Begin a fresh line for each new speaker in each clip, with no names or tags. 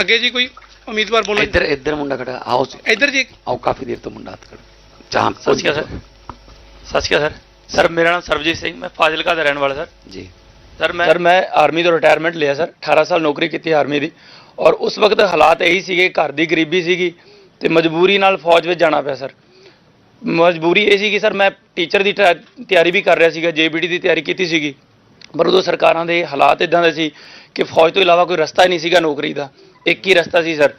ਅੱਗੇ ਜੀ ਕੋਈ ਉਮੀਦਵਾਰ ਬੋਲਣ
ਇੱਧਰ ਇੱਧਰ ਮੁੰਡਾ ਖੜਾ ਆਓ ਜੀ,
ਇੱਧਰ ਜੀ।
ਆਓ ਕਾਫੀ ਦੇਰ ਤੋਂ ਮੁੰਡਾ ਹੱਥ ਖੜਾ। ਚਾਹ
ਸਤਿ ਸ਼੍ਰੀ ਅਕਾਲ ਸਰ। ਸਤਿ ਸ਼੍ਰੀ ਅਕਾਲ ਸਰ। ਸਰ ਮੇਰਾ ਨਾਮ ਸਰਬਜੀਤ ਸਿੰਘ ਮੈਂ ਫਾਜ਼ਿਲਕਾ ਦਾ ਰਹਿਣ ਵਾਲਾ ਸਰ।
ਜੀ।
ਸਰ ਮੈਂ ਸਰ ਮੈਂ ਆਰਮੀ ਤੋਂ ਰਿਟਾਇਰਮੈਂਟ ਲਿਆ ਸਰ। 18 ਸਾਲ ਨੌਕਰੀ ਕੀਤੀ ਆਰਮੀ ਦੀ। ਔਰ ਉਸ ਵਕਤ ਹਾਲਾਤ ਇਹੀ ਸੀਗੇ ਘਰ ਦੀ ਗਰੀਬੀ ਸੀਗੀ ਤੇ ਮਜਬੂਰੀ ਨਾਲ ਫੌਜ ਵਿੱਚ ਜਾਣਾ ਪਿਆ ਸਰ। ਮਜਬੂਰੀ ਇਹ ਸੀ ਕਿ ਸਰ ਮੈਂ ਟੀਚਰ ਦੀ ਟਰਾ- ਤਿਆਰੀ ਵੀ ਕਰ ਰਿਹਾ ਸੀਗਾ ਜੇਬੀਡੀ ਦੀ ਤਿਆਰੀ ਕੀਤੀ ਸੀਗੀ। ਪਰ ਉਦੋਂ ਸਰਕਾਰਾਂ ਦੇ ਹਾਲਾਤ ਇਦਾਂ ਦੇ ਸੀ ਕਿ ਫੌਜ ਤੋਂ ਇਲਾਵਾ ਕੋਈ ਰਸਤਾ ਹੀ ਨਹੀਂ ਸੀਗਾ ਨੌਕਰੀ ਦਾ। ਇੱਕ ਹੀ ਰਸਤਾ ਸੀ, ਸਰ।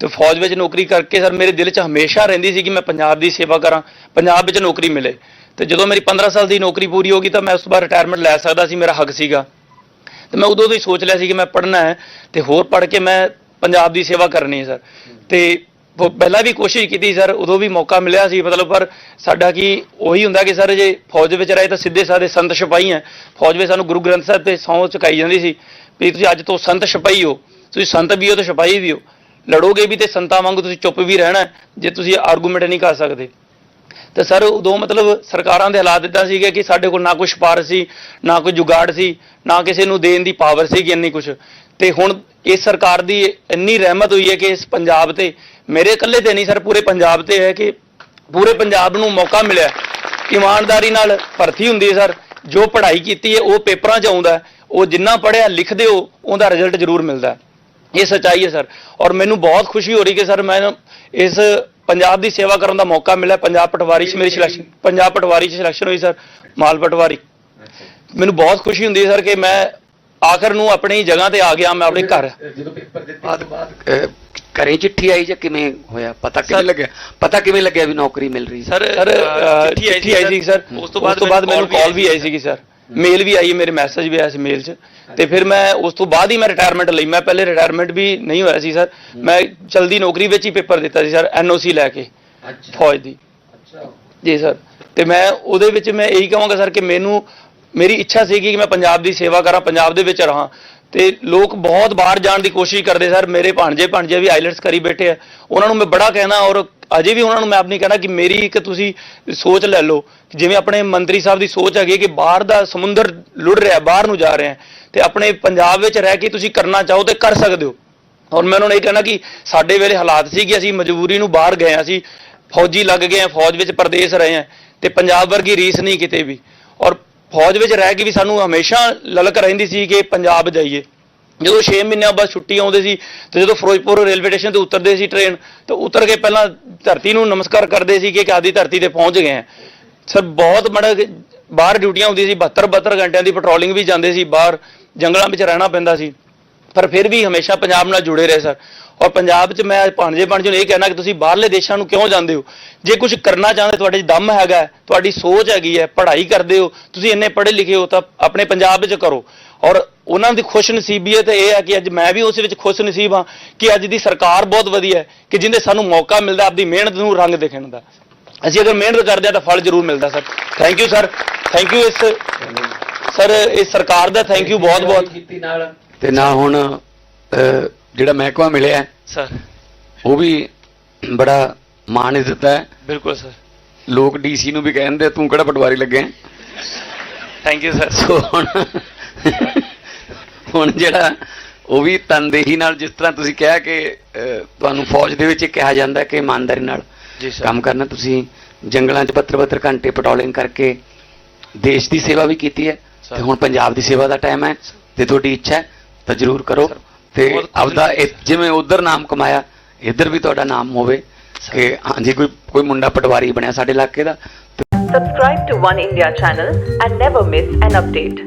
ਤੇ ਫੌਜ ਵਿੱਚ ਨੌਕਰੀ ਕਰਕੇ, ਸਰ, ਮੇਰੇ ਦਿਲ 'ਚ ਹਮੇਸ਼ਾ ਰਹਿੰਦੀ ਸੀ ਕਿ ਮੈਂ ਪੰਜਾਬ ਦੀ ਸੇਵਾ ਕਰਾਂ, ਪੰਜਾਬ ਵਿੱਚ ਨੌਕਰੀ ਮਿਲੇ। ਤੇ ਜਦੋਂ ਮੇਰੀ 15 ਸਾਲ ਦੀ ਨੌਕਰੀ ਪੂਰੀ ਹੋ ਗਈ, ਤਾਂ ਮੈਂ ਉਸ ਤੋਂ ਬਾਅਦ ਰਿਟਾਇਰਮੈਂਟ ਲੈ ਸਕਦਾ ਸੀ, ਮੇਰਾ ਹੱਕ ਸੀਗਾ। ਤੇ ਮੈਂ ਉਦੋਂ ਤੋਂ ਹੀ ਸੋਚ ਲਿਆ ਸੀ ਕਿ ਮੈਂ ਪੜ੍ਹਨਾ ਹੈ, ਤੇ ਹੋਰ ਪੜ੍ਹ ਕੇ ਮੈਂ ਪੰਜਾਬ ਦੀ ਸੇਵਾ ਕਰਨੀ ਹੈ, ਸਰ। ਤੇ ਉਹ ਪਹਿਲਾਂ ਵੀ ਕੋਸ਼ਿਸ਼ ਕੀਤੀ, ਸਰ, ਉਦੋਂ ਵੀ ਮੌਕਾ ਮਿਲਿਆ ਸੀ, ਮਤਲਬ, ਪਰ ਸਾਡਾ ਕੀ ਉਹੀ ਹੁੰਦਾ ਕਿ, ਸਰ, ਜੇ ਫੌਜ ਵਿੱਚ ਰਹੇ ਤਾਂ ਸਿੱਧੇ ਸਾਦੇ ਸੰਤ ਸਿਪਾਹੀ ਹੈ। ਫੌਜ ਵਿੱਚ ਸਾਨੂੰ ਗੁਰੂ ਗ੍ਰੰਥ ਸਾਹਿਬ ਤੇ ਸਹੁੰ ਚੁਕਾਈ ਜਾਂਦੀ ਸੀ, ਵੀ ਤੁਸੀਂ ਅੱਜ ਤੋਂ ਸੰਤ ਸਿਪਾਹੀ ਹੋ। ਤੁਸੀਂ ਸੰਤ ਵੀ ਹੋ ਤੇ ਸਿਪਾਹੀ ਵੀ ਹੋ। ਲੜੋਗੇ ਵੀ ਤੇ ਸੰਤਾਂ ਵਾਂਗੂ ਤੁਸੀਂ ਚੁੱਪ ਵੀ ਰਹਿਣਾ ਜੇ ਤੁਸੀਂ ਆਰਗੂਮੈਂਟ ਨਹੀਂ ਕਰ ਸਕਦੇ। ਤੇ ਸਰ, ਉਦੋਂ ਮਤਲਬ ਸਰਕਾਰਾਂ ਦੇ ਹਾਲਾਤ ਇਦਾਂ ਸੀਗੇ ਕਿ ਸਾਡੇ ਕੋਲ ਨਾ ਕੋਈ ਸਿਫਾਰਸ਼ ਸੀ, ਨਾ ਕੋਈ ਜੁਗਾੜ ਸੀ, ਨਾ ਕਿਸੇ ਨੂੰ ਦੇਣ ਦੀ ਪਾਵਰ ਸੀ ਕਿ ਇੰਨੀ ਕੁਝ ਤੇ ਹੁਣ ਇਸ ਸਰਕਾਰ ਦੀ ਇੰਨੀ ਰਹਿਮਤ ਹੋਈ ਹੈ ਕਿ ਇਸ ਪੰਜਾਬ ਤੇ, ਮੇਰੇ ਇਕੱਲੇ ਤੇ ਨਹੀਂ ਸਰ, ਪੂਰੇ ਪੰਜਾਬ ਤੇ ਹੈ ਕਿ ਪੂਰੇ ਪੰਜਾਬ ਨੂੰ ਮੌਕਾ ਮਿਲਿਆ ਇਮਾਨਦਾਰੀ ਨਾਲ ਭਰਤੀ ਹੁੰਦੀ ਹੈ ਸਰ, ਜੋ ਪੜ੍ਹਾਈ ਕੀਤੀ ਹੈ, ਉਹ ਪੇਪਰਾਂ 'ਚ ਆਉਂਦਾ ਉਹ ਜਿੰਨਾ ਪੜ੍ਹਿਆ ਲਿਖਦੇ ਹੋ, ਉਹਦਾ ਰਿਜ਼ਲਟ ਜ਼ਰੂਰ ਮਿਲਦਾ ਹੈ। ਇਹ ਸੱਚਾਈ ਹੈ ਸਰ। ਔਰ ਮੈਨੂੰ ਬਹੁਤ ਖੁਸ਼ੀ ਹੋ ਰਹੀ ਕਿ ਸਰ ਮੈਂ ਇਸ ਪੰਜਾਬ ਦੀ ਸੇਵਾ ਕਰਨ ਦਾ ਮੌਕਾ ਮਿਲਿਆ। ਪੰਜਾਬ ਪਟਵਾਰੀ 'ਚ ਮੇਰੀ ਸਿਲੈਕਸ਼ਨ ਪੰਜਾਬ ਪਟਵਾਰੀ 'ਚ ਸਿਲੈਕਸ਼ਨ ਹੋਈ ਸਰ ਮਾਲ ਪਟਵਾਰੀ। ਮੈਨੂੰ ਬਹੁਤ ਖੁਸ਼ੀ ਹੁੰਦੀ ਹੈ ਸਰ ਕਿ ਮੈਂ ਆਖਰ ਨੂੰ ਆਪਣੀ ਜਗ੍ਹਾ ਤੇ ਆ ਗਿਆ ਮੈਂ ਆਪਣੇ ਘਰ।
ਜਦੋਂ ਪੇਪਰ ਦਿੱਤੇ ਤੋਂ ਬਾਅਦ ਅਹ, ਘਰੇ ਚਿੱਠੀ ਆਈ ਜਾਂ ਕਿਵੇਂ ਹੋਇਆ? ਪਤਾ ਕਿਵੇਂ ਲੱਗਿਆ? ਪਤਾ ਕਿਵੇਂ ਲੱਗਿਆ ਵੀ ਨੌਕਰੀ ਮਿਲ ਰਹੀ
ਸਰ ਚਿੱਠੀ ਆਈ ਸੀ ਸਰ। ਉਸ ਤੋਂ ਬਾਅਦ ਮੈਨੂੰ ਕਾਲ ਵੀ ਆਈ ਸੀਗੀ ਸਰ। ਮੇਲ ਵੀ ਆਈ ਮੇਰੇ ਮੈਸੇਜ ਵੀ ਆਇਆ ਸੀ ਮੇਲ 'ਚ। ਤੇ ਫਿਰ ਮੈਂ ਉਸ ਤੋਂ ਬਾਅਦ ਹੀ ਮੈਂ ਰਿਟਾਇਰਮੈਂਟ ਲਈ। ਮੈਂ ਪਹਿਲੇ ਰਿਟਾਇਰਮੈਂਟ ਵੀ ਨਹੀਂ ਹੋਇਆ ਸੀ ਸਰ ਮੈਂ ਜਲਦੀ ਨੌਕਰੀ ਵਿੱਚ ਹੀ ਪੇਪਰ ਦਿੱਤਾ ਸੀ ਸਰ ਐਨਓਸੀ ਲੈ ਕੇ ਫੌਜ ਦੀ। ਜੀ ਸਰ ਤੇ ਮੈਂ ਉਹਦੇ ਵਿੱਚ ਮੈਂ ਇਹੀ ਕਹਾਂਗਾ ਸਰ ਕਿ ਮੈਨੂੰ ਮੇਰੀ ਇੱਛਾ ਸੀਗੀ ਕਿ ਮੈਂ ਪੰਜਾਬ ਦੀ ਸੇਵਾ ਕਰਾਂ ਪੰਜਾਬ ਦੇ ਵਿੱਚ ਰਹਾਂ। ਤੇ ਲੋਕ ਬਹੁਤ ਬਾਹਰ ਜਾਣ ਦੀ ਕੋਸ਼ਿਸ਼ ਕਰਦੇ ਸਰ ਮੇਰੇ ਭਾਣਜੇ ਭਾਣਜੇ ਵੀ ਆਈਲੈਟਸ ਕਰੀ ਬੈਠੇ ਆ। ਉਹਨਾਂ ਨੂੰ ਮੈਂ ਬੜਾ ਕਹਿਣਾ ਔਰ ਅਜੇ ਵੀ ਉਹਨਾਂ ਨੂੰ ਮੈਂ ਆਪ ਨਹੀਂ ਕਹਿਣਾ ਕਿ ਮੇਰੀ ਇੱਕ ਤੁਸੀਂ ਸੋਚ ਲੈ ਲਓ ਜਿਵੇਂ ਆਪਣੇ ਮੰਤਰੀ ਸਾਹਿਬ ਦੀ ਸੋਚ ਹੈਗੀ ਕਿ ਬਾਹਰ ਦਾ ਸਮੁੰਦਰ ਲੁੜ ਰਿਹਾ, ਬਾਹਰ ਨੂੰ ਜਾ ਰਿਹਾ ਤੇ ਆਪਣੇ ਪੰਜਾਬ ਵਿੱਚ ਰਹਿ ਕੇ ਤੁਸੀਂ ਕਰਨਾ ਚਾਹੋ ਤੇ ਕਰ ਸਕਦੇ ਹੋ। ਔਰ ਮੈਂ ਉਹਨਾਂ ਨੂੰ ਇਹ ਕਹਿਣਾ ਕਿ ਸਾਡੇ ਵੇਲੇ ਹਾਲਾਤ ਸੀ ਕਿ ਅਸੀਂ ਮਜਬੂਰੀ ਨੂੰ ਬਾਹਰ ਗਏ ਹਾਂ, ਅਸੀਂ ਫੌਜੀ ਲੱਗ ਗਏ ਹਾਂ, ਫੌਜ ਵਿੱਚ ਪਰਦੇਸ ਰਹੇ ਹਾਂ ਤੇ ਪੰਜਾਬ ਵਰਗੀ ਰੀਸ ਨਹੀਂ ਕਿਤੇ ਵੀ। ਔਰ ਫੌਜ ਵਿੱਚ ਰਹਿ ਕੇ ਵੀ ਸਾਨੂੰ ਹਮੇਸ਼ਾ ਲਲਕ ਰਹਿੰਦੀ ਸੀ ਕਿ ਪੰਜਾਬ ਜਾਈਏ। ਜਦੋਂ 6 ਮਹੀਨਿਆਂ ਬਾਅਦ ਛੁੱਟੀ ਆਉਂਦੇ ਸੀ ਤੇ ਜਦੋਂ ਫਿਰੋਜ਼ਪੁਰ ਰੇਲਵੇ ਸਟੇਸ਼ਨ ਤੇ ਉਤਰਦੇ ਸੀ ਟ੍ਰੇਨ ਤੇ ਉਤਰ ਕੇ ਪਹਿਲਾਂ ਧਰਤੀ ਨੂੰ ਨਮਸਕਾਰ ਕਰਦੇ ਸੀ ਕਿ ਆਦੀ ਧਰਤੀ ਤੇ ਪਹੁੰਚ ਗਏ ਹਾਂ। ਸਰ, ਬਹੁਤ ਮੜਾ ਬਾਹਰ ਡਿਊਟੀਆਂ ਹੁੰਦੀ ਸੀ 72 72 ਘੰਟਿਆਂ ਦੀ ਪੈਟਰੋਲਿੰਗ ਵੀ ਜਾਂਦੇ ਸੀ, ਬਾਹਰ ਜੰਗਲਾਂ ਵਿੱਚ ਰਹਿਣਾ ਪੈਂਦਾ ਸੀ। ਪਰ ਫਿਰ ਵੀ ਹਮੇਸ਼ਾ ਪੰਜਾਬ ਨਾਲ ਜੁੜੇ ਰਹੇ ਸਰ ਔਰ ਪੰਜਾਬ 'ਚ ਮੈਂ ਭਾਣਜੇ ਭਾਣਜੇ ਨੂੰ ਇਹ ਕਹਿਣਾ ਕਿ ਤੁਸੀਂ ਬਾਹਰਲੇ ਦੇਸ਼ਾਂ ਨੂੰ ਕਿਉਂ ਜਾਂਦੇ ਹੋ? ਜੇ ਕੁਝ ਕਰਨਾ ਚਾਹੁੰਦੇ ਤੁਹਾਡੇ 'ਚ ਦਮ ਹੈਗਾ ਤੁਹਾਡੀ ਸੋਚ ਹੈਗੀ ਹੈ ਪੜ੍ਹਾਈ ਕਰਦੇ ਹੋ ਤੁਸੀਂ ਇੰਨੇ ਪੜ੍ਹੇ ਲਿਖੇ ਹੋ ਤਾਂ ਆਪਣੇ ਪੰਜਾਬ ਵਿੱਚ ਕਰੋ। ਔਰ ਉਹਨਾਂ ਦੀ ਖੁਸ਼ ਨਸੀਬੀਅਤ ਇਹ ਹੈ ਕਿ ਅੱਜ ਮੈਂ ਵੀ ਉਸ ਵਿੱਚ ਖੁਸ਼ ਨਸੀਬ ਹਾਂ ਕਿ ਅੱਜ ਦੀ ਸਰਕਾਰ ਬਹੁਤ ਵਧੀਆ ਹੈ ਕਿ ਜਿੰਦੇ ਸਾਨੂੰ ਮੌਕਾ ਮਿਲਦਾ ਆਪਦੀ ਮਿਹਨਤ ਨੂੰ ਰੰਗ ਦਿਖਣ ਦਾ। ਅਸੀਂ ਅਗਰ ਮਿਹਨਤ ਕਰਦੇ ਹਾਂ ਤਾਂ ਫਲ ਜ਼ਰੂਰ ਮਿਲਦਾ sir. Thank you sir thank you ਇਸ ਸਰ ਇਸ ਸਰਕਾਰ ਦਾ ਥੈਂਕ ਯੂ ਬਹੁਤ ਬਹੁਤ
ਕੀਤੀ ਨਾਲ ਤੇ ਨਾ ਹੁਣ ਜਿਹੜਾ ਮਹਿਕਮਾ ਮਿਲਿਆ
ਸਰ।
ਉਹ ਵੀ ਬੜਾ ਮਾਣ ਇੱਜ਼ਤ ਹੈ।
ਬਿਲਕੁਲ ਸਰ।
ਲੋਕ ਡੀਸੀ ਨੂੰ ਵੀ ਕਹਿੰਦੇ ਤੂੰ ਕਿਹੜਾ ਪਟਵਾਰੀ ਲੱਗਿਆ?
ਥੈਂਕ ਯੂ ਸਰ
ਸੋ ਹੁਣ ਹੁਣ ਜਿਹੜਾ ਉਹ ਵੀ ਤਨਦੇਹੀ ਨਾਲ ਜਿਸ ਤਰ੍ਹਾਂ ਤੁਸੀਂ ਕਿਹਾ ਕਿ ਤੁਹਾਨੂੰ ਫੌਜ ਦੇ ਵਿੱਚ ਕਿਹਾ ਜਾਂਦਾ ਕਿ ਇਮਾਨਦਾਰੀ ਨਾਲ ਕੰਮ ਕਰਨਾ ਤੁਸੀਂ ਜੰਗਲਾਂ 'ਚ 72 ਘੰਟੇ ਪੈਟਰੋਲਿੰਗ ਕਰਕੇ ਦੇਸ਼ ਦੀ ਸੇਵਾ ਵੀ ਕੀਤੀ ਹੈ। ਤੇ ਹੁਣ ਪੰਜਾਬ ਦੀ ਸੇਵਾ ਦਾ ਟਾਈਮ ਹੈ ਤੇ ਤੁਹਾਡੀ ਇੱਛਾ ਹੈ ਤਾਂ ਜ਼ਰੂਰ ਕਰੋ ਤੇ ਆਪਦਾ। ਜਿਵੇਂ ਉਧਰ ਨਾਮ ਕਮਾਇਆ ਇੱਧਰ ਵੀ ਤੁਹਾਡਾ ਨਾਮ ਹੋਵੇ ਕਿ ਹਾਂਜੀ ਕੋਈ ਕੋਈ ਮੁੰਡਾ ਪਟਵਾਰੀ ਬਣਿਆ ਸਾਡੇ ਇਲਾਕੇ ਦਾ
Subscribe to One India channel and never miss an update.